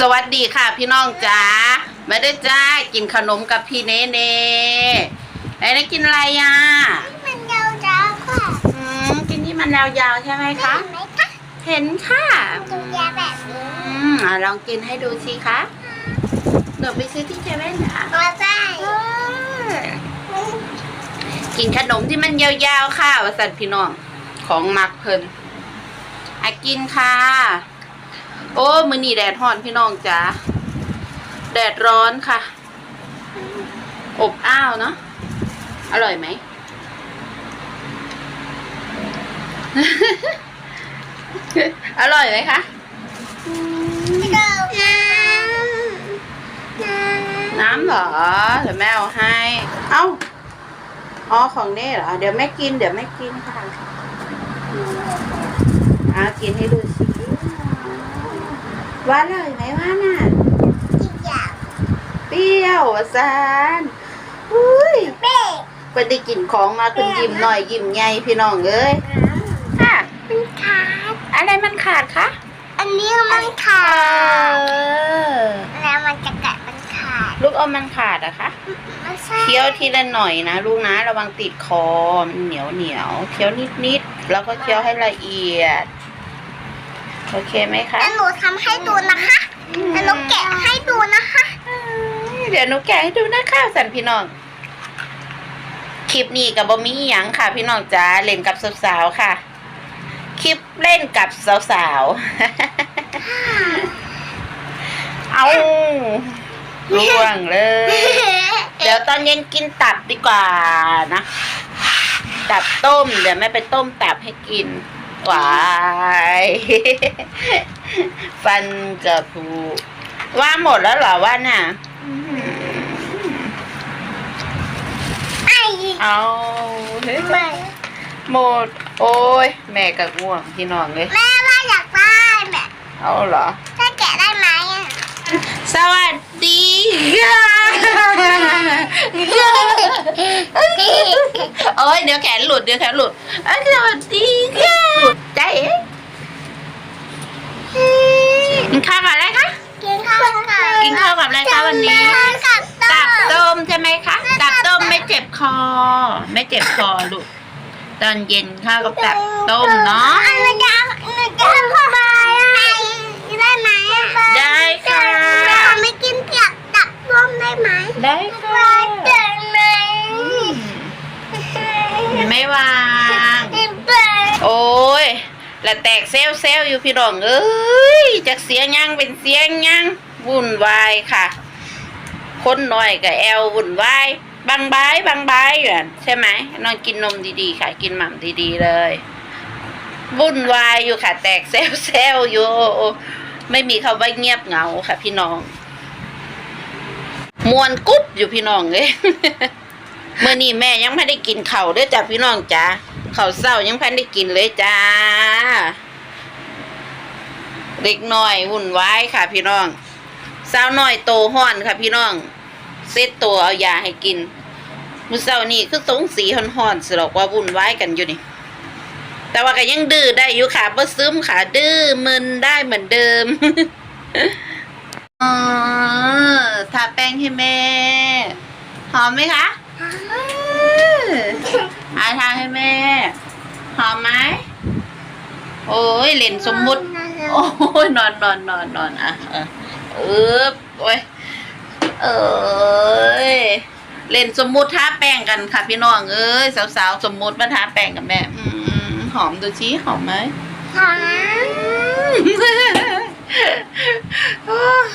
สวัสดีค่ะ พี่น้องจ๋าไม่ได้จ้ากินขนมกับพี่เนเน่ไอ้นี่กินอะไรอะมันยาวๆค่ะอืมกินที่มันยาวๆใช่ไหมคะเห็นไหมคะเห็นค่ะมันยาวแบบนี้อืมอะลองกินให้ดูสิคะเดี๋ยวไปซื้อที่เซเว่นอะมาใส่เออกินขนมที่มันยาวๆค่ะวสันพี่น้องของมักเพลินอะกินค่ะ โอ้มือนี่แดดร้อนพี่น้องจ๋าแดดร้อนค่ะ อบอ้าวเนาะอร่อยไหมอร่อยไหมคะพี่เดิมน้ำน้น้ำเหรอเดี๋ยวแม่เอาให้ เอ้าอ๋อของเน่เหรอ เดี๋ยวแม่กิน เดี๋ยวแม่กินค่ะอืมอ่ากินให้ดูสิ ว่าอร่อยไหมว่าน่ะำกินยาวเปรี้ยวอะซานอุ้ยเป๊ะไปได้กินของมาคุณยิ้มหน่อยยิ้มใหญ่พี่น้องเอ้ยค่ะมันขาด อะไรมันขาดคะ อันนี้มันขาเอดอแล้วมันจะกัดมันขาด ลูกเอามันขาดอะคะไม่ใช่เคี้ยวทีละหน่อยนะลูกนะ ระวังติดคอมันเหนียวเหนียวเคี้ยวนิดนิดๆแล้วก็เคี้ยวให้ละเอียด โอเคไหมคะแล้วหนูทำให้ดูนะคะแล้วหนูแกะให้ดูนะคะ เดี๋ยวหนูแกะให้ดูนะคะสันพี่น้อง คลิปนี้กับบอมี่ยังค่ะ พี่น้องจ้าเล่นกับสาวๆค่ะ คลิปเล่นกับสาวๆ เอาล่วงเลย เดี๋ยวตอนเย็นกินตับดีกว่านะ ตับต้ม เดี๋ยวแม่ไปต้มตับให้กินห วายฟันกระพูว่าหมดแล้วเหรอว่าน่ะไอ้เอาเฮ้ยไม่หมด โอ้ย แม่กับง่วงพี่น้องเลย แม่ว่าอยากได้แม่ เอาเหรอ ถ้าแกะได้ไหมอะ สวัสดีค่ะ โอ้ยเดี๋ยวแขนหลุดเดี๋ยวแขนหลุดเอ้ยสวัสดีค่ะหลุดใจเอ๊ะกินข้าวกับอะไรคะกินข้าวกับกินข้าวกับอะไรคะวันนี้กับตับต้มต้มใช่ไหมคะตับต้มไม่เจ็บคอ ไม่เจ็บคอลูกตอนเย็นข้าวกับตับต้มเนาะอันนี้จะอันนี้จะสบายอะได้ไหมอะได้ค่ะไม่กินเปียกตับต้มได้ไหมได้ค่ะ ได้ไหม ไม่วางได้โอ้ยแล้วแตกเซลเซลอยู่พี่รองเอ้ยจากเสียงยังเป็นเสียงยังวุ่นวายค่ะ คนหน่อยกับแอลวุ่นวายบางบายบางบายอยู่อะใช่ไหมนอนกินนมดีๆค่ะ กินหม่ำดีๆเลยวุ่นวายอยู่ค่ะ แตกเซลเซลอยู่ไม่มีคำว่าเงียบเหงาค่ะ พี่น้องมวนกุ๊บอยู่พี่น้องเลยเมื่อนี้แม่ยังไม่ได้กินเข้าเด้วยจ้ะพี่น้องจ้าข้าเศร้ายังพันได้กินเลยจ้าเด็กน้อยวุ่นวายค่ะ พี่น้องสาวน้อยโตห้อนค่ะ พี่น้องเซตตัวเอายาให้กินมือเช้านี่คือสงสีห่อนๆสิหรอกว่าวุ่นวายกันอยู่นี่ แต่ว่าก็ยังดื้อได้อยู่ค่ะบ่ซึมค่ะ ดื้อมึนได้เหมือนเดิมอ๋อทาแป้งให้แม่ หอมไหมคะ อาทาให้แม่ หอมไหม โอ้ยเล่นสมมุติ โอ้ยนอนนอนนอนนอนอะเออเออโอ้ยเอ้ยเล่นสมมุติทาแป้งกันค่ะพี่น้องเอ้ยสาวๆสมมุติมาทาแป้งกับแม่อืมหอมดูชี้หอมไหมหอมโอ้ย